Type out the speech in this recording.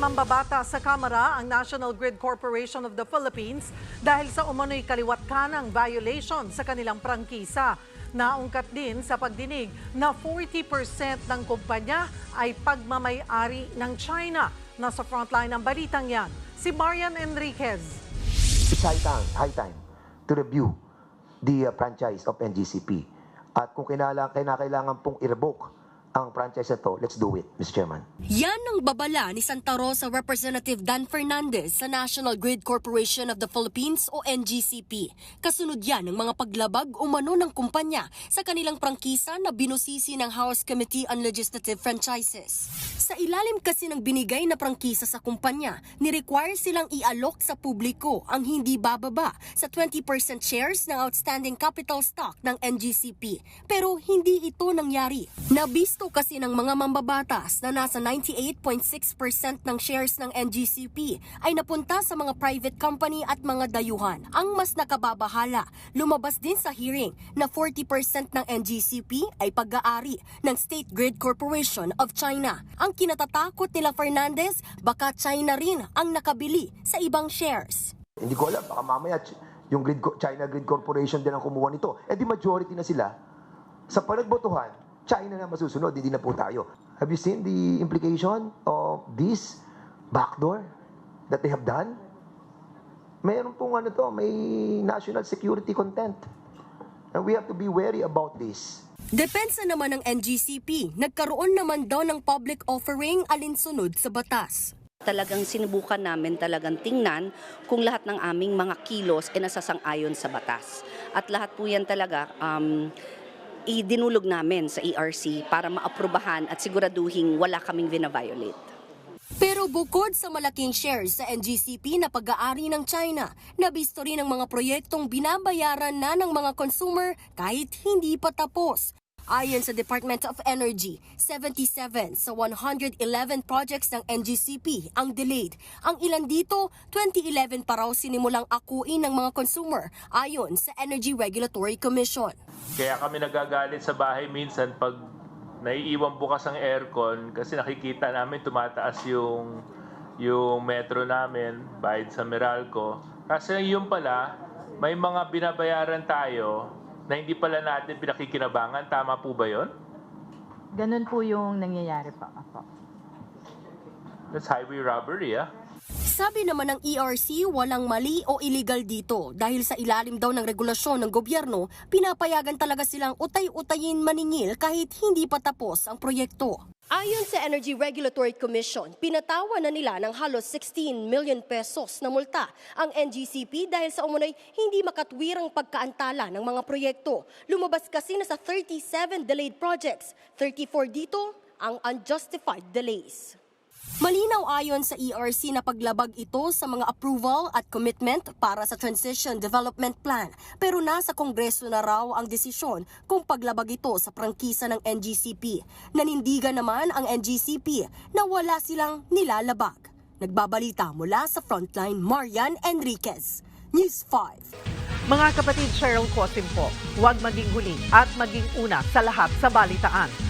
mambabata sa Kamara ang National Grid Corporation of the Philippines dahil sa umano'y kaliwat kanang violation sa kanilang prangkisa. Naungkat din sa pagdinig na 40% ng kumpanya ay pagmamay-ari ng China. Nasa frontline ng balitang yan, si Marian Enriquez. It's high time, high time to review the uh, franchise of NGCP. At kung kinala, kinakailangan pong i-revoke ang franchise na to, let's do it, Mr. Chairman. Yan ang babala ni Santa Rosa Representative Dan Fernandez sa National Grid Corporation of the Philippines o NGCP. Kasunod yan ng mga paglabag umano ng kumpanya sa kanilang prangkisa na binusisi ng House Committee on Legislative Franchises. Sa ilalim kasi ng binigay na prangkisa sa kumpanya, ni-require silang i-alok sa publiko ang hindi bababa sa 20% shares ng outstanding capital stock ng NGCP. Pero hindi ito nangyari. Nabisto kasi ng mga mambabatas na nasa 98.6% ng shares ng NGCP ay napunta sa mga private company at mga dayuhan. Ang mas nakababahala, lumabas din sa hearing na 40% ng NGCP ay pag-aari ng State Grid Corporation of China. Ang kinatatakot nila Fernandez, baka China rin ang nakabili sa ibang shares. Hindi ko alam, baka mamaya yung Grid, China Grid Corporation din ang kumuha nito. Eh di majority na sila. Sa panagbotohan, China na masusunod, hindi na po tayo. Have you seen the implication of this backdoor that they have done? Mayroon pong ano to, may national security content. And we have to be wary about this. Depensa naman ng NGCP, nagkaroon naman daw ng public offering alinsunod sa batas. Talagang sinubukan namin talagang tingnan kung lahat ng aming mga kilos ay nasasang-ayon sa batas. At lahat po yan talaga um, idinulog namin sa ERC para maaprubahan at siguraduhin wala kaming vina-violate. Pero bukod sa malaking shares sa NGCP na pag-aari ng China, nabisto rin ang mga proyektong binabayaran na ng mga consumer kahit hindi pa tapos. Ayon sa Department of Energy, 77 sa 111 projects ng NGCP ang delayed. Ang ilan dito, 2011 pa raw sinimulang akuin ng mga consumer ayon sa Energy Regulatory Commission. Kaya kami nagagalit sa bahay minsan pag naiiwan bukas ang aircon kasi nakikita namin tumataas yung yung metro namin bayad sa Meralco. Kasi yun pala, may mga binabayaran tayo na hindi pala natin pinakikinabangan. Tama po ba yon? Ganun po yung nangyayari po. Apo. That's highway robbery, ah. Sabi naman ng ERC walang mali o illegal dito dahil sa ilalim daw ng regulasyon ng gobyerno, pinapayagan talaga silang utay-utayin maningil kahit hindi pa tapos ang proyekto. Ayon sa Energy Regulatory Commission, pinatawa na nila ng halos 16 million pesos na multa ang NGCP dahil sa umunoy hindi makatwirang pagkaantala ng mga proyekto. Lumabas kasi na sa 37 delayed projects, 34 dito ang unjustified delays. Malinaw ayon sa ERC na paglabag ito sa mga approval at commitment para sa Transition Development Plan. Pero nasa Kongreso na raw ang desisyon kung paglabag ito sa prangkisa ng NGCP. Nanindigan naman ang NGCP na wala silang nilalabag. Nagbabalita mula sa Frontline, Marian Enriquez. News 5. Mga kapatid Cheryl Cosim po, huwag maging huli at maging una sa lahat sa balitaan.